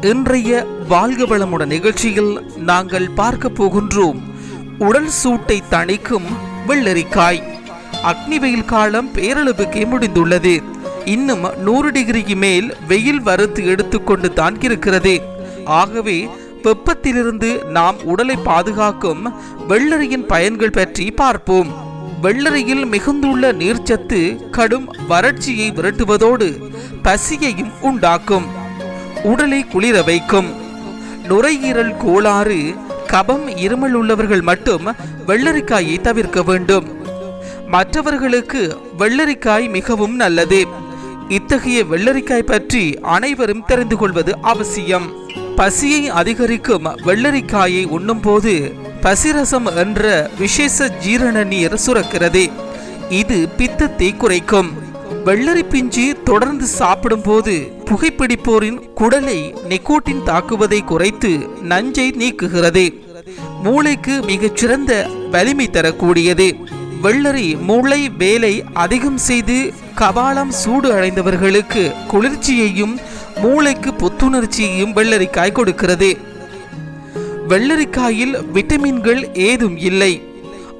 இன்றைய வாழ்க வளமுடன் நிகழ்ச்சியில் நாங்கள் பார்க்க போகின்றோம் உடல் சூட்டை தணிக்கும் வெள்ளரிக்காய். அக்னி வெயில் காலம் பேரளவுக்கே முடிந்துள்ளது. இன்னும் நூறு டிகிரிக்கு மேல் வெயில் வறுத்து எடுத்துக்கொண்டு தான் இருக்கிறது. ஆகவே வெப்பத்திலிருந்து நாம் உடலை பாதுகாக்கும் வெள்ளரியின் பயன்கள் பற்றி பார்ப்போம். வெள்ளரியில் மிகுந்துள்ள நீர்ச்சத்து கடும் வறட்சியை விரட்டுவதோடு பசியையும் உண்டாக்கும். உடலை குளிர வைக்கும். நுரையீரல் கோளாறு கபம் இருமல் உள்ளவர்கள் மட்டும் வெள்ளரிக்காயை தவிர்க்க வேண்டும். மற்றவர்களுக்கு வெள்ளரிக்காய் மிகவும் நல்லது. இத்தகைய வெள்ளரிக்காய் பற்றி அனைவரும் தெரிந்து கொள்வது அவசியம். பசியை அதிகரிக்கும் வெள்ளரிக்காயை உண்ணும்போது பசிரசம் என்ற விசேஷ ஜீரண நீர் சுரக்கிறது. இது பித்தத்தை குறைக்கும். வெள்ளரி பிஞ்சு தொடர்ந்து சாப்பிடும்போது புகைப்பிடிப்போரின் குடலை நிக்கோட்டின் தாக்குவதை குறைத்து நஞ்சை நீக்குகிறது. மூளைக்கு மிகச்சிறந்த வலிமை தரக்கூடியது. வெள்ளரி மூளை வேலை அதிகம் செய்து கபாலம் சூடு அடைந்தவர்களுக்கு குளிர்ச்சியையும் மூளைக்கு புத்துணர்ச்சியையும் வெள்ளரிக்காய் கொடுக்கிறது. வெள்ளரிக்காயில் விட்டமின்கள் ஏதும் இல்லை.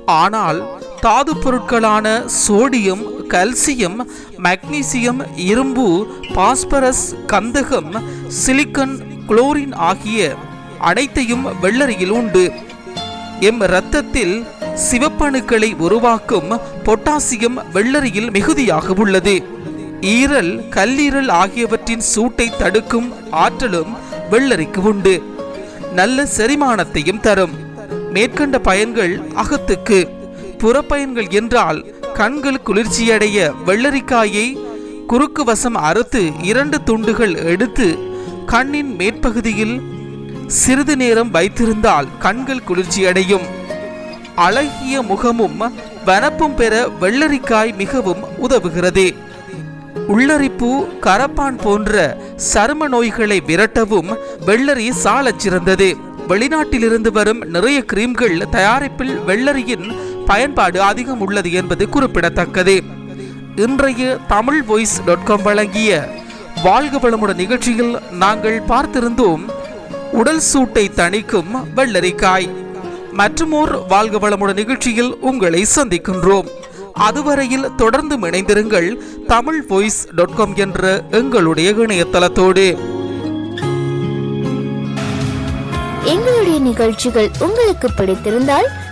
ஆனால் தாது பொருட்களான சோடியம் கல்சியம் மக்னீசியம் இரும்பு பாஸ்பரஸ் கந்தகம் சிலிக்கன் குளோரின் ஆகிய அனைத்தையும் வெள்ளரியில் உண்டு. எம் இரத்தத்தில் சிவப்பணுக்களை உருவாக்கும் பொட்டாசியம் வெள்ளரியில் மிகுதியாக உள்ளது. ஈரல் கல்லீரல் ஆகியவற்றின் சூட்டை தடுக்கும் ஆற்றலும் வெள்ளரிக்கு உண்டு. நல்ல செரிமானத்தையும் தரும். மேற்கண்ட பயன்கள் அகத்துக்கு. புறப்பயன்கள் என்றால் கண்கள் குளிர்ச்சியடைய வெள்ளரிக்காயை குறுக்கு வசம் அறுத்து இரண்டு துண்டுகள் எடுத்து கண்ணின் மேற்பகுதியில் சிறிது நேரம் வைத்திருந்தால் கண்கள் குளிர்ச்சியடையும். அழகிய முகமும் வனப்பும் பெற வெள்ளரிக்காய் மிகவும் உதவுகிறது. உள்ளரிப்பு கரப்பான் போன்ற சரும நோய்களை விரட்டவும் வெள்ளரி சாலச் சிறந்தது வெளிநாட்டிலிருந்து வரும் நிறைய கிரீம்கள் தயாரிப்பில் வெள்ளரியின் பயன்பாடு அதிகம் உள்ளது என்பது குறிப்பிடத்தக்கது. இன்றைய தமிழ் வாய்ஸ் டாட் காம் வழங்கிய வாழ்க வளமுடன் நிகழ்ச்சியில் நாங்கள் பார்த்திருந்தோம் உடல் சூட்டை தணிக்கும் வெள்ளரிக்காய். மற்றுமோர் வாழ்க வளமுடன் நிகழ்ச்சியில் உங்களை சந்திக்கின்றோம். அதுவரையில் தொடர்ந்து இணைந்திருங்கள் தமிழ் வாய்ஸ் டாட் காம் என்ற எங்களுடைய இணையதளத்தோடு. எங்களுடைய நிகழ்ச்சிகள் உங்களுக்கு பிடித்திருந்தால்